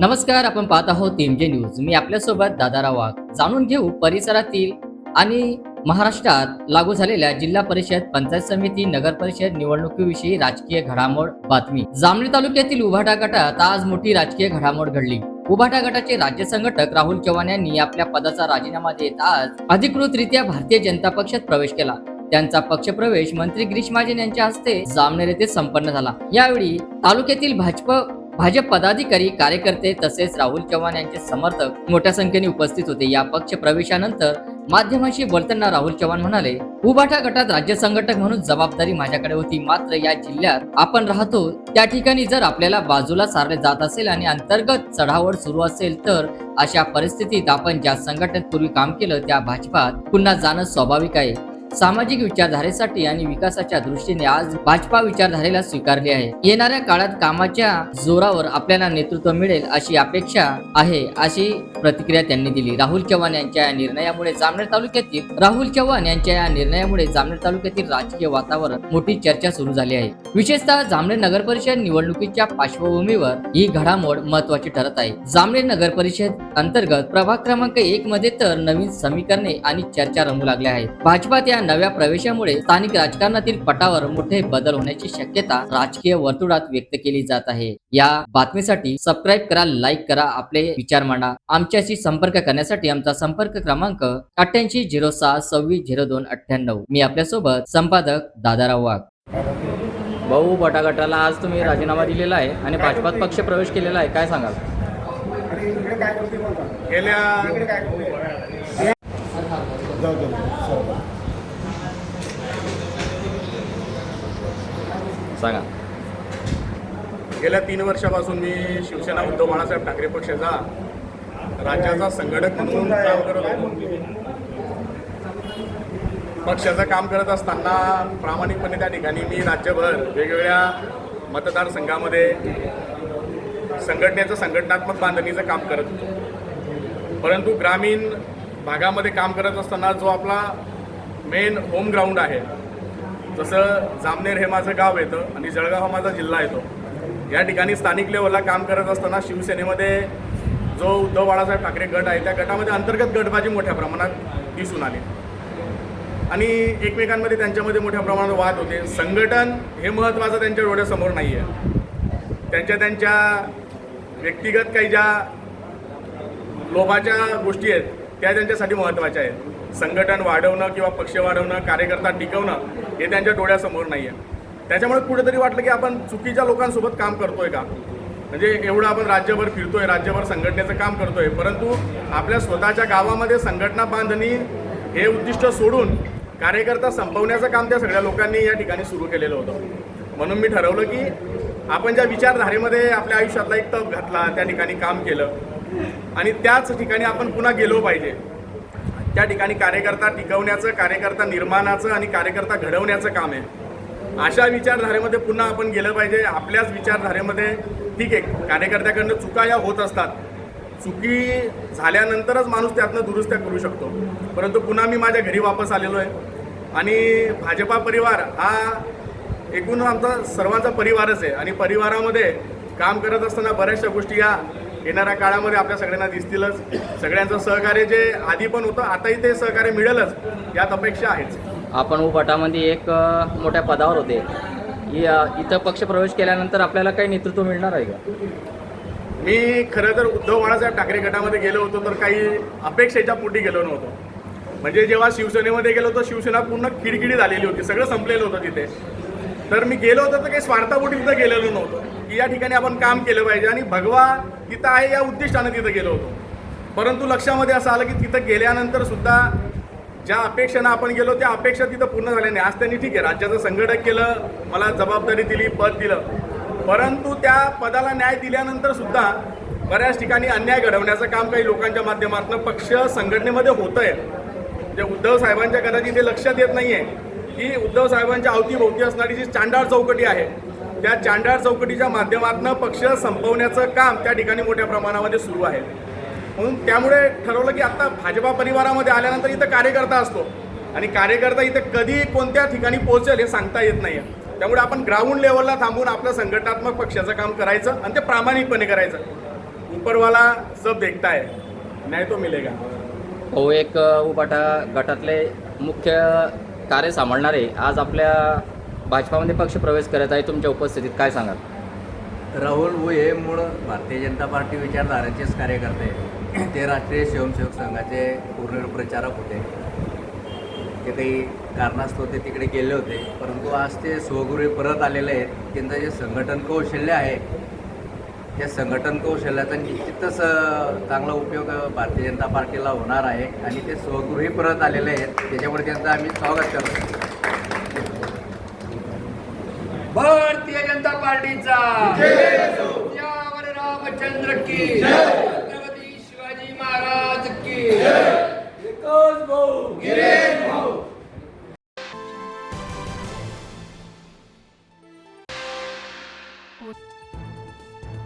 नमस्कार आपण पाहत आहोत एमजे न्यूज. मी आपल्यासोबत दादाराव वाघ जाणून घेऊ परिसरातील आणि महाराष्ट्रात लागू झालेल्या जिल्हा परिषद पंचायत समिती नगर परिषद निवडणुकीविषयी राजकीय घडामोड बातमी. जामणी तालुक्यातील उभाटा गटात आज मोठी राजकीय घडामोड घडली. उभाटा गटाचे राज्य संघटक राहुल चव्हाण यांनी आपल्या पदाचा राजीनामा देत आज अधिकृतरित्या भारतीय जनता पक्षात प्रवेश केला. त्यांचा पक्षप्रवेश मंत्री गिरीश महाजन यांच्या हस्ते जामनेर येथे संपन्न झाला. यावेळी तालुक्यातील भाजप भाजप पदाधिकारी कार्यकर्ते तसेच राहुल चव्हाण यांचे समर्थक मोठ्या संख्येने उपस्थित होते. या पक्ष प्रवेशानंतर माध्यमांशी बोलताना राहुल चव्हाण म्हणाले उभाटा गटात राज्य संघटक म्हणून जबाबदारी माझ्याकडे होती. मात्र या जिल्ह्यात आपण राहतो. त्या ठिकाणी जर आपल्याला बाजूला सारले जात असेल आणि अंतर्गत चढावड सुरू असेल तर अशा परिस्थितीत आपण ज्या संघटनेत पूर्वी काम केलं त्या भाजपात पुन्हा जाणं स्वाभाविक आहे. सामाजिक विचारधारेसाठी आणि विकासाच्या दृष्टीने आज भाजपा विचारधारेला स्वीकारली आहे. येणाऱ्या काळात कामाच्या जोरावर आपल्याला नेतृत्व मिळेल अशी अपेक्षा आहे अशी प्रतिक्रिया त्यांनी दिली. राहुल चव्हाण यांच्या या निर्णयामुळे जामनेर तालुक्यातील राहुल चव्हाण यांच्या या निर्णयामुळे जामनेर तालुक्यातील राजकीय वातावरण मोठी चर्चा सुरू झाली आहे. विशेषतः जामनेर नगर परिषद निवडणुकीच्या पार्श्वभूमीवर ही घडामोड महत्वाची ठरत आहे. जामनेर नगर परिषद अंतर्गत प्रभाग क्रमांक एक मध्ये तर नवीन समीकरणे आणि चर्चा रंगू लागल्या आहेत. भाजपा त्या नव्या प्रवेशामुळे स्थानिक राजकारणातील पटावर मोठे बदल होण्याची शक्यता राजकीय वर्तुळात व्यक्त केली जात आहे. या बातमीसाठी सबस्क्राईब करा लाईक करा आपले विचार मांडा. आमच्याशी संपर्क करण्यासाठी आमचा संपर्क क्रमांक अठ्ठ्याऐंशी झिरो सहा सव्वीस झिरो दोन अठ्ठ्याण्णव. मी आपल्यासोबत संपादक दादाराव वाघ. भाऊ बटागटाला आज तुम्ही राजीनामा दिलेला आहे आणि भाजपात पक्ष प्रवेश केलेला आहे. काय सांगाल? गेल्या सांगा. गेल्या तीन वर्षापासून मी शिवसेना उद्धव बाळासाहेब ठाकरे पक्षाचा राज्याचा संघटक म्हणून काम करत होतो. पक्षाचं काम करत असताना प्रामाणिकपणे त्या ठिकाणी मी राज्यभर वेगवेगळ्या मतदारसंघामध्ये संघटनेचं संघटनात्मक बांधणीचं काम करत होतो. परंतु ग्रामीण भागामध्ये काम करत असताना जो आपला मेन होम ग्राउंड आहे जसं जामनेर हे माझं गाव येतं आणि जळगाव हा माझा जिल्हा येतो. या ठिकाणी स्थानिक लेवलला काम करत असताना शिवसेनेमध्ये जो उद्धव बाळासाहेब ठाकरे गट आहे त्या गटामध्ये अंतर्गत गटबाजी मोठ्या प्रमाणात दिसून आली. आणि एकमेकांमध्ये त्यांच्यामध्ये मोठ्या प्रमाणात वाद होते. संघटन हे महत्त्वाचं त्यांच्या डोळ्यासमोर नाही आहे त्यांच्या त्यांच्या व्यक्तिगत काही ज्या लोभाच्या गोष्टी आहेत त्या त्यांच्यासाठी महत्त्वाच्या आहेत. संघटन वाढवणं किंवा पक्ष वाढवणं कार्यकर्ता टिकवणं हे त्यांच्या डोळ्यासमोर नाही आहे त्याच्यामुळे कुठेतरी वाटलं की आपण चुकीच्या लोकांसोबत काम करतोय का? म्हणजे एवढं आपण राज्यभर फिरतोय राज्यभर संघटनेचं काम करतोय परंतु आपल्या स्वतःच्या गावामध्ये संघटना बांधणी हे उद्दिष्ट सोडून कार्यकर्ता संपवण्याचं काम त्या सगळ्या लोकांनी या ठिकाणी सुरू केलेलं होतं. म्हणून मी ठरवलं की आपण ज्या विचारधारेमध्ये आपल्या आयुष्यातला एक तप घातला त्या ठिकाणी काम केलं. आणि त्याच ठिकाणी आपण पुन्हा गेलो पाहिजे. त्या ठिकाणी कार्यकर्ता टिकवण्याचं कार्यकर्ता निर्माणाचं आणि कार्यकर्ता घडवण्याचं काम आहे. अशा विचारधारेमध्ये पुन्हा आपण गेलं पाहिजे. आपल्याच विचारधारेमध्ये ठीक आहे कार्यकर्त्याकडनं चुका या होत असतात. चुकी झाल्यानंतरच माणूस त्यातनं दुरुस्त्या करू शकतो. परंतु पुन्हा मी माझ्या घरी वापस आलेलो आहे. आणि भाजपा परिवार हा एकूण आमचा सर्वांचा परिवारच आहे. आणि परिवारामध्ये काम करत असताना बऱ्याचशा गोष्टी या येणाऱ्या काळामध्ये आपल्या सगळ्यांना दिसतीलच. सगळ्यांचं सहकार्य जे आधी पण होतं आताही ते सहकार्य मिळेलच यात अपेक्षा आहेच. आपण उभाटामध्ये एक मोठ्या पदावर होते. इथं पक्ष प्रवेश केल्यानंतर आपल्याला काही नेतृत्व मिळणार आहे का? मी खरं तर उद्धव बाळासाहेब ठाकरे गटामध्ये गेलो होतो तर काही अपेक्षेच्या पोटी गेलो नव्हतो. म्हणजे जेव्हा शिवसेनेमध्ये गेलो होतो शिवसेना पूर्ण किडकिडी झालेली होती. सगळं संपलेलं होतं तिथे. तर मी गेलो होतो तर काही स्वार्थापोटी तिथं गेलेलो नव्हतो. की या ठिकाणी आपण काम केलं पाहिजे आणि भगवा तिथं आहे या उद्दिष्टानं तिथं गेलो होतो. परंतु लक्षामध्ये असं आलं की तिथं गेल्यानंतर सुद्धा ज्या अपेक्षेनं आपण गेलो त्या अपेक्षा तिथं पूर्ण झाल्या नाही. आज त्यांनी ठीक आहे राज्याचं संघटक केलं मला जबाबदारी दिली पद दिलं. परंतु त्या पदाला न्याय दिल्यानंतर सुद्धा बऱ्याच ठिकाणी अन्याय घडवण्याचं काम काही लोकांच्या माध्यमातून पक्ष संघटनेमध्ये होत आहे जे उद्धव साहेबांच्या कदाचित ते लक्षात येत आहे ही उद्धव साहेबांच्या अवतीभोवती असणारी जी चांडाळ चौकटी आहे त्या चांडाळ चौकटीच्या माध्यमातून पक्ष संपवण्याचं काम त्या ठिकाणी मोठ्या प्रमाणामध्ये सुरू आहे. म्हणून त्यामुळे ठरवलं की आता भाजपा परिवारामध्ये आल्यानंतर इथं कार्यकर्ता असतो. आणि कार्यकर्ता इथं कधी कोणत्या ठिकाणी पोहोचेल हे सांगता येत नाही त्यामुळे आपण ग्राउंड लेवलला थांबून आपलं संघटनात्मक पक्षाचं काम करायचं आणि ते प्रामाणिकपणे करायचं. उपरवाला सब देखता है नाही तो मिलेगा. हो एक उपाटा गटातले मुख्य कार्य सांभाळणारे आज आपल्या भाजपामध्ये पक्ष प्रवेश करत आहे. तुमच्या उपस्थितीत काय सांगाल? राहुल वो हे मूळ भारतीय जनता पार्टी विचारधाराचेच कार्यकर्ते. ते राष्ट्रीय स्वयंसेवक संघाचे पूर्ण प्रचारक होते. ते काही कारणास्तव ते तिकडे गेले होते. परंतु आज ते स्वगुरी परत आलेले आहेत. त्यांचं जे संघटन कौशल्य आहे त्या संघटन कौशल्याचा निश्चितच चांगला उपयोग भारतीय जनता पार्टीला होणार आहे आणि ते स्वगृही परत आलेले आहेत. त्याच्यामुळे त्यांचं आम्ही स्वागत करतो. भारतीय जनता पार्टीचा. रामचंद्र की